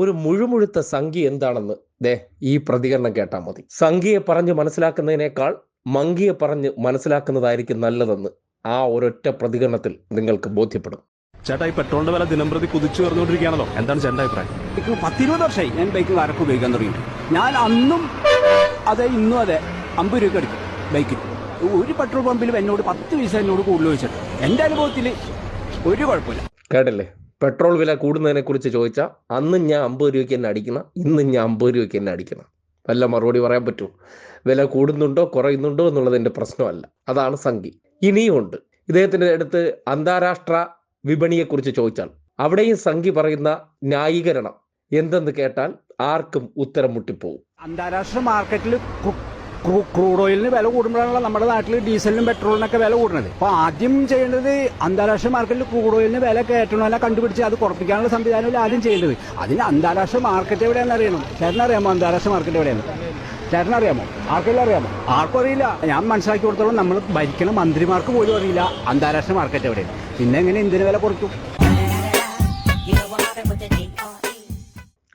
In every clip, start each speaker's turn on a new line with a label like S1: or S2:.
S1: ഒരു മുഴുമുഴുത്ത സംഖ്യ എന്താണെന്ന് ദേ ഈ പ്രതികരണം കേട്ടാൽ മതി. സംഖ്യയെ പറഞ്ഞ് മനസ്സിലാക്കുന്നതിനേക്കാൾ മങ്കിയെ പറഞ്ഞ് മനസ്സിലാക്കുന്നതായിരിക്കും നല്ലതെന്ന് ആ ഒരൊറ്റ പ്രതികരണത്തിൽ നിങ്ങൾക്ക് ബോധ്യപ്പെടും.
S2: ചേട്ടാ ഈ പെട്രോളിന്റെ വില ദിനം പ്രതി കുതിച്ചു വരുന്നോണ്ടിരിക്കുകയാണല്ലോ എന്താണ് ചേട്ടന്റെ അഭിപ്രായം?
S3: എനിക്ക് പത്തിരുപത് വർഷമായി ഞാൻ ബൈക്ക് വരക്ക് ഉപയോഗിക്കാൻ തുടങ്ങി ഞാൻ അന്നും അതെ ഇന്നും അതെ അമ്പത് രൂപ എടുക്കും ബൈക്കിൽ ഒരു പെട്രോൾ പമ്പിലും എന്നോട് പത്ത് പൈസ എന്നോട് കൂടുതൽ ചോദിച്ചിട്ടുണ്ട്. എന്റെ അനുഭവത്തിൽ ഒരു കുഴപ്പമില്ല.
S1: കേട്ടില്ലേ? പെട്രോൾ വില കൂടുന്നതിനെ കുറിച്ച് ചോദിച്ചാൽ അന്ന് ഞാൻ അമ്പത് രൂപയ്ക്ക് തന്നെ അടിക്കണം ഇന്ന് ഞാൻ അമ്പത് രൂപയ്ക്ക് തന്നെ അടിക്കണം വല്ല മറുപടി പറയാൻ പറ്റുമോ? വില കൂടുന്നുണ്ടോ കുറയുന്നുണ്ടോ എന്നുള്ളത് എന്റെ പ്രശ്നമല്ല. അതാണ് സംഖ്യ. ഇനിയുമുണ്ട് ഇദ്ദേഹത്തിന്റെ അടുത്ത് അന്താരാഷ്ട്ര വിപണിയെക്കുറിച്ച് ചോദിച്ചാൽ അവിടെയും സംഖ്യ പറയുന്ന ന്യായീകരണം എന്തെന്ന് കേട്ടാൽ ആർക്കും ഉത്തരം മുട്ടിപ്പോകും
S3: അന്താരാഷ്ട്ര മാർക്കറ്റിൽ ക്രൂഡ് ഓയിലിന് വില കൂടുമ്പോഴാണല്ലോ നമ്മുടെ നാട്ടിൽ ഡീസലിനും പെട്രോളിനൊക്കെ വില കൂടുന്നത്. അപ്പൊ ആദ്യം ചെയ്യേണ്ടത് അന്താരാഷ്ട്ര മാർക്കറ്റിൽ ക്രൂഡ് ഓയിലിന് വില കയറ്റണമെല്ലാം കണ്ടുപിടിച്ച് അത് കുറപ്പിക്കാനുള്ള സംവിധാനമല്ല ആദ്യം ചെയ്യേണ്ടത്. അതിന് അന്താരാഷ്ട്ര മാർക്കറ്റ് എവിടെയാണെന്ന് അറിയണം? ചേട്ടൻ അറിയാമോ അന്താരാഷ്ട്ര മാർക്കറ്റ് എവിടെയാണ് ചേട്ടൻ അറിയാമോ? ആർക്കെല്ലാം അറിയാമോ? ആർക്കും അറിയില്ല. ഞാൻ മനസ്സിലാക്കി കൊടുത്തോളം നമ്മൾ ഭരിക്കണ മന്ത്രിമാർക്ക് പോലും അറിയില്ല അന്താരാഷ്ട്ര മാർക്കറ്റ് എവിടെയാണ് പിന്നെ എങ്ങനെ എന്തിന് വില കുറയ്ക്കും.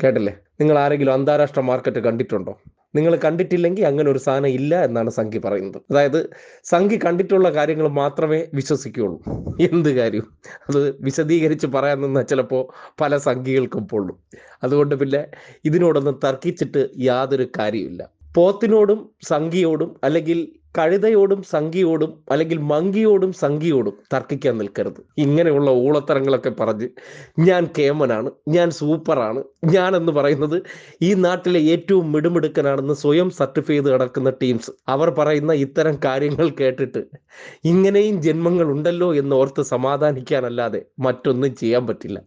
S1: കേട്ടില്ലേ? നിങ്ങൾ ആരെങ്കിലും അന്താരാഷ്ട്ര മാർക്കറ്റ് കണ്ടിട്ടുണ്ടോ? നിങ്ങൾ കണ്ടിട്ടില്ലെങ്കിൽ അങ്ങനെ ഒരു സാധനം ഇല്ല എന്നാണ് സംഖ്യ പറയുന്നത്. അതായത് സംഖ്യ കണ്ടിട്ടുള്ള കാര്യങ്ങൾ മാത്രമേ വിശ്വസിക്കുകയുള്ളൂ എന്ത് കാര്യം? അത് വിശദീകരിച്ച് പറയാൻ നിന്നാൽ ചിലപ്പോൾ പല സംഖ്യകൾക്കും പൊള്ളും. അതുകൊണ്ട് പിന്നെ ഇതിനോടൊന്നും തർക്കിച്ചിട്ട് യാതൊരു കാര്യമില്ല പോത്തിനോടും സംഘിയോടും അല്ലെങ്കിൽ കഴുതയോടും സംഘിയോടും അല്ലെങ്കിൽ മങ്കിയോടും സംഘിയോടും തർക്കിക്കാൻ നിൽക്കരുത്. ഇങ്ങനെയുള്ള ഊളത്തരങ്ങളൊക്കെ പറഞ്ഞ് ഞാൻ കേമനാണ് ഞാൻ സൂപ്പറാണ് ഞാൻ എന്ന് പറയുന്നത് ഈ നാട്ടിലെ ഏറ്റവും മിടുമിടുക്കനാണെന്ന് സ്വയം സർട്ടിഫൈ ചെയ്ത് കിടക്കുന്ന ടീംസ്. അവർ പറയുന്ന ഇത്തരം കാര്യങ്ങൾ കേട്ടിട്ട് ഇങ്ങനെയും ജന്മങ്ങൾ ഉണ്ടല്ലോ എന്ന് ഓർത്ത് സമാധാനിക്കാനല്ലാതെ മറ്റൊന്നും ചെയ്യാൻ പറ്റില്ല.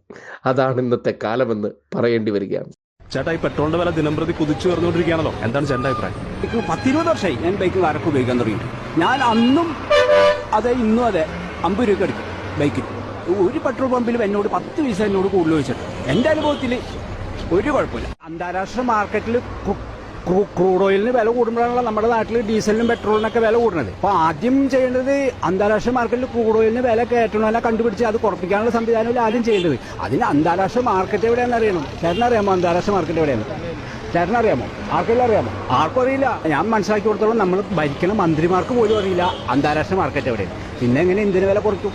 S1: അതാണ് ഇന്നത്തെ കാലമെന്ന് പറയേണ്ടി വരികയാണ്.
S2: ചേട്ടാ ഈ പെട്രോളിന്റെ വില ദിനം പ്രതി കുതിച്ചു വരുന്നോണ്ടിരിക്കുകയാണല്ലോ എന്താണ് ചേട്ടന്റെ അഭിപ്രായം?
S3: എനിക്ക് പത്തിരുപത് വർഷമായി ഞാൻ ബൈക്ക് വരക്ക് ഉപയോഗിക്കാൻ തുടങ്ങി ഞാൻ അന്നും അതെ ഇന്നും അതെ അമ്പത് രൂപയ്ക്ക് എടുക്കും ബൈക്കിൽ ഒരു പെട്രോൾ പമ്പിലും എന്നോട് പത്ത് പൈസ എന്നോട് കൂടുതൽ ചോദിച്ചിട്ടുണ്ട്. എന്റെ അനുഭവത്തിൽ ഒരു കുഴപ്പമില്ല. അന്താരാഷ്ട്ര മാർക്കറ്റിൽ ക്രൂഡ് ഓയിലിന് വില കൂടുമ്പോഴാണല്ലോ നമ്മുടെ നാട്ടിൽ ഡീസലിനും പെട്രോളിനൊക്കെ വില കൂടുന്നത്. അപ്പൊ ആദ്യം ചെയ്യേണ്ടത് അന്താരാഷ്ട്ര മാർക്കറ്റിൽ ക്രൂഡ് ഓയിലിന് വില കയറ്റണമെല്ലാം കണ്ടുപിടിച്ച് അത് കുറപ്പിക്കാനുള്ള സംവിധാനമല്ല ആദ്യം ചെയ്യേണ്ടത്. അതിന് അന്താരാഷ്ട്ര മാർക്കറ്റ് എവിടെയാണെന്ന് അറിയണം? ചേട്ടൻ അറിയാമോ അന്താരാഷ്ട്ര മാർക്കറ്റ് എവിടെയാണ് ചേട്ടൻ അറിയാമോ? ആർക്കെല്ലാം അറിയാമോ? ആർക്കും അറിയില്ല. ഞാൻ മനസ്സിലാക്കി കൊടുത്തോളം നമ്മൾ ഭരിക്കുന്ന മന്ത്രിമാർക്ക് പോലും അറിയില്ല അന്താരാഷ്ട്ര മാർക്കറ്റ് എവിടെയാണ് പിന്നെ എങ്ങനെ എന്തിനു വില കുറയ്ക്കും?